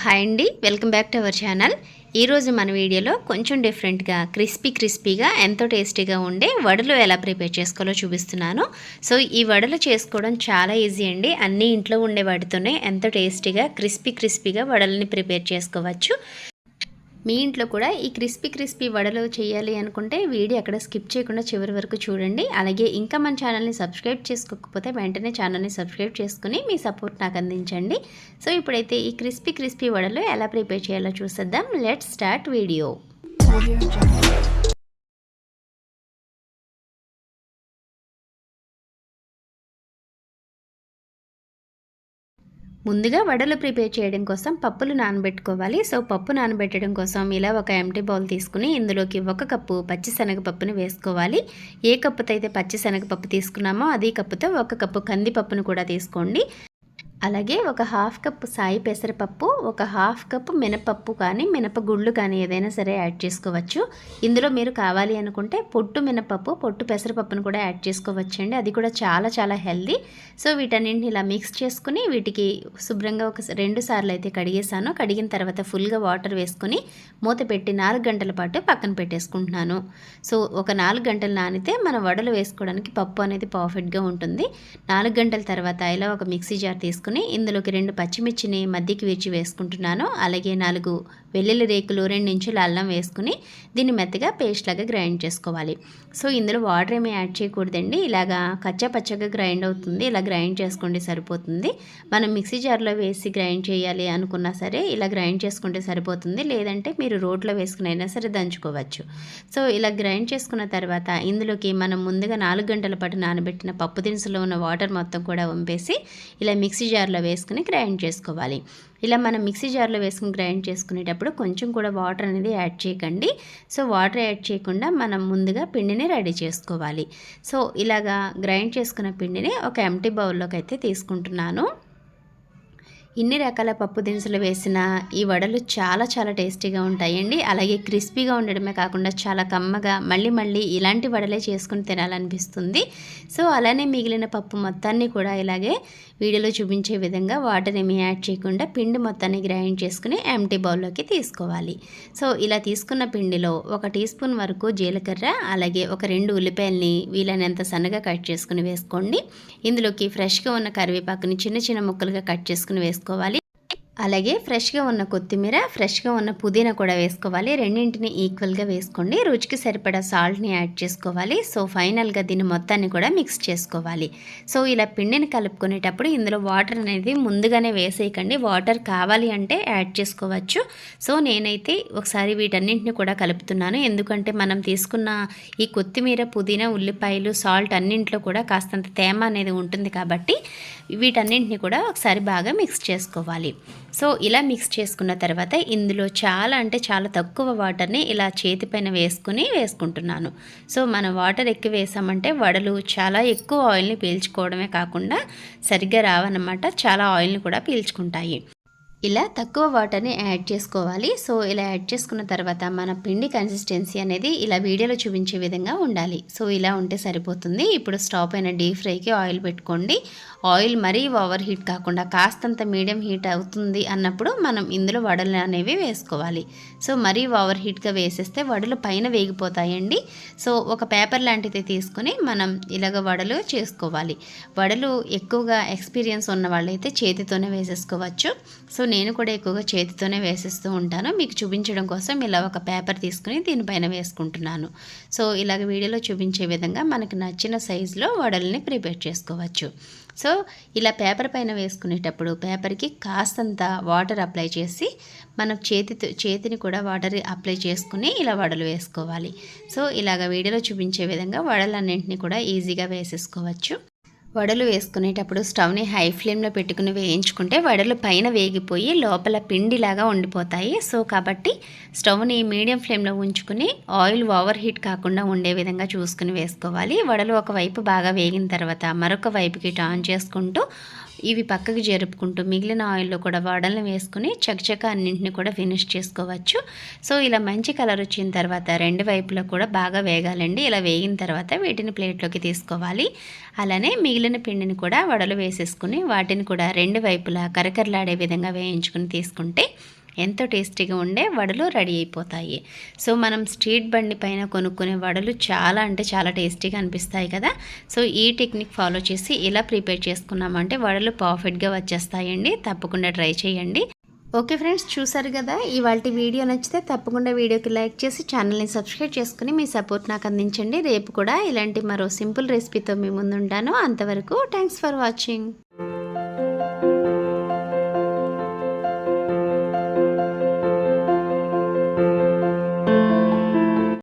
Hi అండి welcome back to our channel. ఈరోజు మన వీడియోలో కొంచెం డిఫరెంట్గా క్రిస్పీ క్రిస్పీగా ఎంతో టేస్టీగా ఉండే వడలు ఎలా ప్రిపేర్ చేసుకోవాలో చూపిస్తున్నాను. సో ఈ వడలు చేసుకోవడం చాలా ఈజీ అండి. అన్ని ఇంట్లో ఉండే వాటితోనే ఎంతో టేస్టీగా క్రిస్పీ క్రిస్పీగా వడలని ప్రిపేర్ చేసుకోవచ్చు. మీ ఇంట్లో కూడా ఈ క్రిస్పీ క్రిస్పీ వడలు చేయాలి అనుకుంటే వీడియో అక్కడ స్కిప్ చేయకుండా చివరి వరకు చూడండి. అలాగే ఇంకా మన ఛానల్ని సబ్స్క్రైబ్ చేసుకోకపోతే వెంటనే ఛానల్ని సబ్స్క్రైబ్ చేసుకుని మీ సపోర్ట్ నాకు అందించండి. సో ఇప్పుడైతే ఈ క్రిస్పీ క్రిస్పీ వడలు ఎలా ప్రిపేర్ చేయాలో చూసేద్దాం. Let start video. ముందుగా వడలు ప్రిపేర్ చేయడం కోసం పప్పులు నానబెట్టుకోవాలి. సో పప్పు నానబెట్టడం కోసం ఇలా ఒక ఎంటీ బౌల్ తీసుకుని ఇందులోకి ఒక కప్పు పచ్చిశనగపప్పుని వేసుకోవాలి. ఏ కప్పుతో అయితే పచ్చిశనగపప్పు తీసుకున్నామో అదే కప్పుతో ఒక కప్పు కందిపప్పును కూడా తీసుకోండి. అలాగే ఒక హాఫ్ కప్ సాయి పెసరపప్పు ఒక హాఫ్ కప్ మినపప్పు కానీ మినపగుళ్ళు కానీ ఏదైనా సరే యాడ్ చేసుకోవచ్చు. ఇందులో మీరు కావాలి అనుకుంటే పొట్టు మినపప్పు పొట్టు పెసరపప్పును కూడా యాడ్ చేసుకోవచ్చండి. అది కూడా చాలా చాలా హెల్దీ. సో వీటన్నింటిని ఇలా మిక్స్ చేసుకుని వీటికి శుభ్రంగా ఒక రెండు సార్లు అయితే కడిగేసాను కడిగిన తర్వాత ఫుల్గా వాటర్ వేసుకుని మూత పెట్టి నాలుగు గంటల పాటు పక్కన పెట్టేసుకుంటున్నాను. సో ఒక నాలుగు గంటలు నానితే మన వడలు వేసుకోవడానికి పప్పు అనేది పర్ఫెక్ట్గా ఉంటుంది. నాలుగు గంటల తర్వాత ఇలా ఒక మిక్సీ జార్ తీసుకుని ఇందులోకి రెండు పచ్చిమిర్చిని మధ్యకి విరిచి వేసుకుంటున్నాను. అలాగే నాలుగు వెల్లుల్లి రేకులు రెండు నించులు అల్లం వేసుకుని దీన్ని మెత్తగా పేస్ట్ లాగా గ్రైండ్ చేసుకోవాలి. సో ఇందులో వాటర్ ఏమీ యాడ్ చేయకూడదండి. ఇలాగా కచ్చా పచ్చగా గ్రైండ్ అవుతుంది. ఇలా గ్రైండ్ చేసుకోండి సరిపోతుంది. మనం మిక్సీ జార్లో వేసి గ్రైండ్ చేయాలి అనుకున్నా సరే ఇలా గ్రైండ్ చేసుకుంటే సరిపోతుంది. లేదంటే మీరు రోట్లో వేసుకుని అయినా సరే దంచుకోవచ్చు. సో ఇలా గ్రైండ్ చేసుకున్న తర్వాత ఇందులోకి మనం ముందుగా నాలుగు గంటల పాటు నానబెట్టిన పప్పు దినుసులో ఉన్న వాటర్ మొత్తం కూడా వంపేసి ఇలా మిక్సీ జార్లో వేసుకుని గ్రైండ్ చేసుకోవాలి. ఇలా మనం మిక్సీ జార్లో వేసుకుని గ్రైండ్ చేసుకునేటప్పుడు కొంచెం కూడా వాటర్ అనేది యాడ్ చేయకండి. సో వాటర్ యాడ్ చేయకుండా మనం ముందుగా పిండిని రెడీ చేసుకోవాలి. సో ఇలాగా గ్రైండ్ చేసుకున్న పిండిని ఒక ఎంటీ బౌల్లోకి అయితే తీసుకుంటున్నాను. ఇన్ని రకాల పప్పు దినుసులు వేసిన ఈ వడలు చాలా చాలా టేస్టీగా ఉంటాయండి. అలాగే క్రిస్పీగా ఉండడమే కాకుండా చాలా కమ్మగా మళ్ళీ మళ్ళీ ఇలాంటి వడలే చేసుకుని తినాలనిపిస్తుంది. సో అలానే మిగిలిన పప్పు మొత్తాన్ని కూడా ఇలాగే వీడియోలో చూపించే విధంగా వాటర్ ఏమి యాడ్ చేయకుండా పిండి మొత్తాన్ని గ్రైండ్ చేసుకుని ఎంటీ బౌల్లోకి తీసుకోవాలి. సో ఇలా తీసుకున్న పిండిలో ఒక టీ స్పూన్ వరకు జీలకర్ర అలాగే ఒక రెండు ఉల్లిపాయల్ని వీలైనంత సన్నగా కట్ చేసుకుని వేసుకోండి. ఇందులోకి ఫ్రెష్గా ఉన్న కరివేపాకుని చిన్న చిన్న ముక్కలుగా కట్ చేసుకుని వేసుకోవాలి అలాగే ఫ్రెష్గా ఉన్న కొత్తిమీర ఫ్రెష్గా ఉన్న పుదీనా కూడా వేసుకోవాలి. రెండింటిని ఈక్వల్గా వేసుకోండి. రుచికి సరిపడా సాల్ట్ని యాడ్ చేసుకోవాలి. సో ఫైనల్గా దీన్ని మొత్తాన్ని కూడా మిక్స్ చేసుకోవాలి. సో ఇలా పిండిని కలుపుకునేటప్పుడు ఇందులో వాటర్ అనేది ముందుగానే వేసేయకండి. వాటర్ కావాలి అంటే యాడ్ చేసుకోవచ్చు. సో నేనైతే ఒకసారి వీటన్నింటిని కూడా కలుపుతున్నాను. ఎందుకంటే మనం తీసుకున్న ఈ కొత్తిమీర పుదీనా ఉల్లిపాయలు సాల్ట్ అన్నింటిలో కూడా కాస్తంత తేమ అనేది ఉంటుంది కాబట్టి వీటన్నింటిని కూడా ఒకసారి బాగా మిక్స్ చేసుకోవాలి. సో ఇలా మిక్స్ చేసుకున్న తర్వాత ఇందులో చాలా అంటే చాలా తక్కువ వాటర్ని ఇలా చేతిపైన వేసుకుని వేసుకుంటున్నాను. సో మనం వాటర్ ఎక్కువ వేసామంటే వడలు చాలా ఎక్కువ ఆయిల్ని పీల్చుకోవడమే కాకుండా సరిగ్గా రావన్నమాట. చాలా ఆయిల్ని కూడా పీల్చుకుంటాయి. ఇలా తక్కువ వాటర్ని యాడ్ చేసుకోవాలి. సో ఇలా యాడ్ చేసుకున్న తర్వాత మన పిండి కన్సిస్టెన్సీ అనేది ఇలా వీడియోలో చూపించే విధంగా ఉండాలి. సో ఇలా ఉంటే సరిపోతుంది. ఇప్పుడు స్టవ్ పైన డీప్ ఫ్రైకి ఆయిల్ పెట్టుకోండి. ఆయిల్ మరీ ఓవర్ హీట్ కాకుండా కాస్తంత మీడియం హీట్ అవుతుంది అన్నప్పుడు మనం ఇందులో వడలు అనేవి వేసుకోవాలి. సో మరీ ఓవర్ హీట్గా వేసేస్తే వడలు పైన వేగిపోతాయండి. సో ఒక పేపర్ లాంటిది తీసుకుని మనం ఇలాగ వడలు చేసుకోవాలి. వడలు ఎక్కువగా ఎక్స్పీరియన్స్ ఉన్న వాళ్ళైతే చేతితోనే వేసేసుకోవచ్చు. సో నేను కూడా ఎక్కువగా చేతితోనే వేసేస్తూ ఉంటాను. మీకు చూపించడం కోసం ఇలా ఒక పేపర్ తీసుకుని దీనిపైన వేసుకుంటున్నాను. సో ఇలాగ వీడియోలో చూపించే విధంగా మనకు నచ్చిన సైజులో వడల్ని ప్రిపేర్ చేసుకోవచ్చు. సో ఇలా పేపర్ పైన వేసుకునేటప్పుడు పేపర్కి కాస్తంత వాటర్ అప్లై చేసి మనం చేతితో చేతిని కూడా వాటర్ అప్లై చేసుకుని ఇలా వడలు వేసుకోవాలి. సో ఇలాగ వీడియోలో చూపించే విధంగా వడలన్నింటినీ కూడా ఈజీగా వేసేసుకోవచ్చు. వడలు వేసుకునేటప్పుడు స్టవ్ని హై ఫ్లేమ్లో పెట్టుకుని వేయించుకుంటే వడలు పైన వేగిపోయి లోపల పిండిలాగా ఉండిపోతాయి. సో కాబట్టి స్టవ్ని మీడియం ఫ్లేమ్లో ఉంచుకుని ఆయిల్ ఓవర్ హీట్ కాకుండా ఉండే విధంగా చూసుకుని వేసుకోవాలి. వడలు ఒకవైపు బాగా వేగిన తర్వాత మరొక వైపుకి టర్న్ చేసుకుంటూ ఇవి పక్కకు జరుపుకుంటూ మిగిలిన ఆయిల్లో కూడా వడలను వేసుకుని చకచక అన్నింటిని కూడా ఫినిష్ చేసుకోవచ్చు. సో ఇలా మంచి కలర్ వచ్చిన తర్వాత రెండు వైపులా కూడా బాగా వేగాలండి. ఇలా వేగిన తర్వాత వీటిని ప్లేట్లోకి తీసుకోవాలి. అలానే మిగిలిన పిండిని కూడా వడలు వేసేసుకుని వాటిని కూడా రెండు వైపులా కరకరలాడే విధంగా వేయించుకుని తీసుకుంటే ఎంతో టేస్టీగా ఉండే వడలు రెడీ అయిపోతాయి. సో మనం స్ట్రీట్ బండి పైన కొనుక్కునే వడలు చాలా అంటే చాలా టేస్టీగా అనిపిస్తాయి కదా. సో ఈ టెక్నిక్ ఫాలో చేసి ఇలా ప్రిపేర్ చేసుకున్నామంటే వడలు పర్ఫెక్ట్గా వచ్చేస్తాయండి. తప్పకుండా ట్రై చేయండి. ఓకే ఫ్రెండ్స్ చూసారు కదా? ఇవాళ వీడియో నచ్చితే తప్పకుండా వీడియోకి లైక్ చేసి ఛానల్ని సబ్స్క్రైబ్ చేసుకుని మీ సపోర్ట్ నాకు అందించండి. రేపు కూడా ఇలాంటి మరో సింపుల్ రెసిపీతో మీ ముందుంటాను. అంతవరకు థ్యాంక్స్ ఫర్ వాచింగ్.